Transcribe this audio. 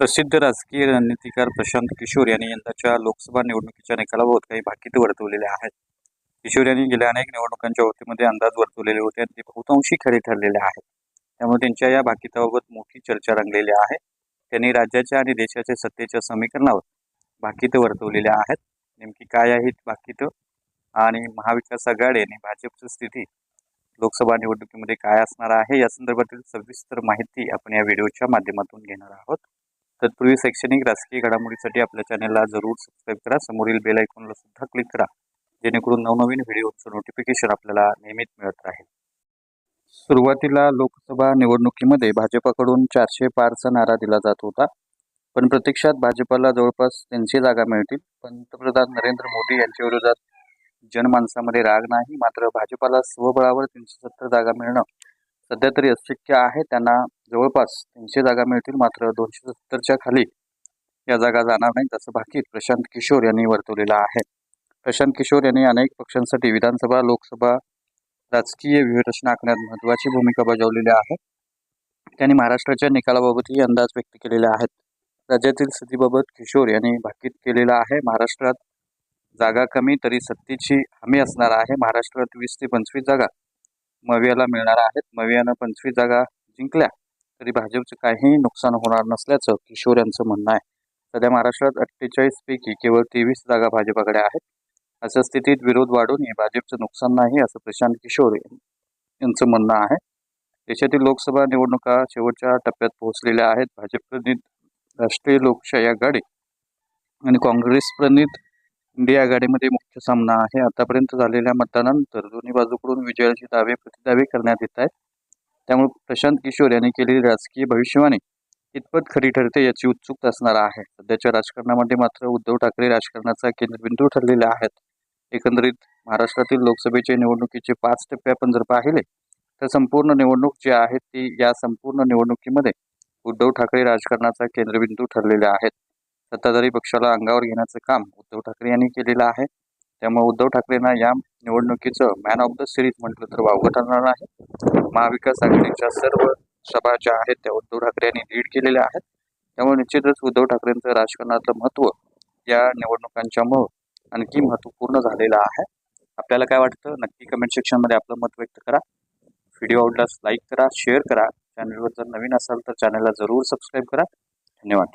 प्रसिद्ध राजकीय रणनीतिकार प्रशांत किशोर यांनी यंदाच्या लोकसभा निवडणुकीच्या निकालाबाबत काही भाकीत वर्तवलेले आहेत. किशोर यांनी गेल्या अनेक निवडणुकांच्या बाबतीमध्ये अंदाज वर्तवलेले होते आणि ते बहुतांशी खरे ठरलेले आहेत. त्यामुळे त्यांच्या या भाकिताबाबत मोठी चर्चा रंगलेली आहे. त्यांनी राज्याच्या आणि देशाच्या सत्तेच्या समीकरणावर भाकीत वर्तवलेल्या आहेत. नेमकी काय आहेत भाकीत? आणि महाविकास आघाडी आणि भाजपची स्थिती लोकसभा निवडणुकीमध्ये काय असणार आहे? या संदर्भातील सविस्तर माहिती आपण या व्हिडिओच्या माध्यमातून घेणार आहोत. तत्पूर्वी शैक्षणिक राजकीय घडामोडीसाठी आपल्या चॅनलला जरूर सबस्क्राईब करा. समोरील बेल आयकॉनला सुद्धा क्लिक करा. जेणेकरून नवनवीन व्हिडिओचं नोटिफिकेशन आपल्याला नियमित मिळत राहील. सुरुवातीला लोकसभा निवडणुकीमध्ये भाजपाकडून चारशे पारचा नारा दिला जात होता. पण प्रत्यक्षात भाजपाला जवळपास तीनशे जागा मिळतील. पंतप्रधान नरेंद्र मोदी यांच्या विरोधात जनमानसामध्ये राग नाही. मात्र भाजपाला स्वबळावर तीनशे सत्तर जागा मिळणं सध्या तरी अशक्य आहे. त्यांना जवळपास तीनशे जागा मिळतील मात्र दोनशे सत्तरच्या खाली या जागा जाणार नाहीत असं भाकीत प्रशांत किशोर यांनी वर्तवलेलं आहे. प्रशांत किशोर यांनी अनेक पक्षांसाठी विधानसभा लोकसभा राजकीय व्यूहरचना आखण्यात महत्त्वाची भूमिका बजावलेली आहे. त्यांनी महाराष्ट्राच्या निकालाबाबतही अंदाज व्यक्त केलेले आहेत राज्यातील स्थितीबाबत किशोर यांनी भाकीत केलेलं आहे महाराष्ट्रात जागा कमी तरी सत्तेची हमी असणार आहे. महाराष्ट्रात वीस ते पंचवीस जागा मवियाला मिळणार आहेत. मवियानं पंचवीस जागा जिंकल्या. तरी भाजपचं काहीही नुकसान होणार नसल्याचं किशोर यांचं म्हणणं आहे. सध्या महाराष्ट्रात अठ्ठेचाळीस पैकी केवळ तेवीस जागा भाजपाकडे आहेत. अशा स्थितीत विरोध वाढूनही भाजपचं नुकसान नाही असं प्रशांत किशोर यांचं म्हणणं आहे. देशातील लोकसभा निवडणुका शेवटच्या टप्प्यात पोहोचलेल्या आहेत. भाजप प्रणित राष्ट्रीय लोकशाही आघाडी आणि काँग्रेस प्रणित इंडिया आघाडीमध्ये मुख्य सामना आहे. आतापर्यंत झालेल्या मतदानानंतर दोन्ही बाजूकडून विजयाचे दावे प्रतिदावे करण्यात येत आहेत. त्यामुळे प्रशांत किशोर यांनी केलेली राजकीय भविष्यवाणी कितपत खरी ठरते याची उत्सुकता असणार आहे. सध्याच्या राजकारणामध्ये मात्र उद्धव ठाकरे राजकारणाचा केंद्रबिंदू ठरलेले आहेत. एकंदरीत महाराष्ट्रातील लोकसभेच्या निवडणुकीचे पाच टप्पे आपण जर पाहिले तर संपूर्ण निवडणूक जी आहे ती या संपूर्ण निवडणुकीमध्ये उद्धव ठाकरे राजकारणाचा केंद्रबिंदू ठरलेले आहेत. सत्ताधारी पक्षाला अंगावर घेण्याचं काम उद्धव ठाकरे यांनी केलेलं आहे. त्यामुळे उद्धव ठाकरेंना या निवडणुकीचं मॅन ऑफ द सिरीज म्हटलं तर वावगं ठरणार आहे. महाविकास आघाडीच्या सर्व सभा ज्या आहेत त्या उद्धव ठाकरे यांनी लीड केलेल्या आहेत. त्यामुळे निश्चितच उद्धव ठाकरेंचं राजकारणातलं महत्त्व या निवडणुकांच्यामुळं आणखी महत्त्वपूर्ण झालेलं आहे. आपल्याला काय वाटतं? नक्की कमेंट सेक्शनमध्ये आपलं मत व्यक्त करा. व्हिडिओ आवडल्यास लाईक करा शेअर करा. चॅनलवर जर नवीन असाल तर चॅनलला जरूर सबस्क्राईब करा. धन्यवाद.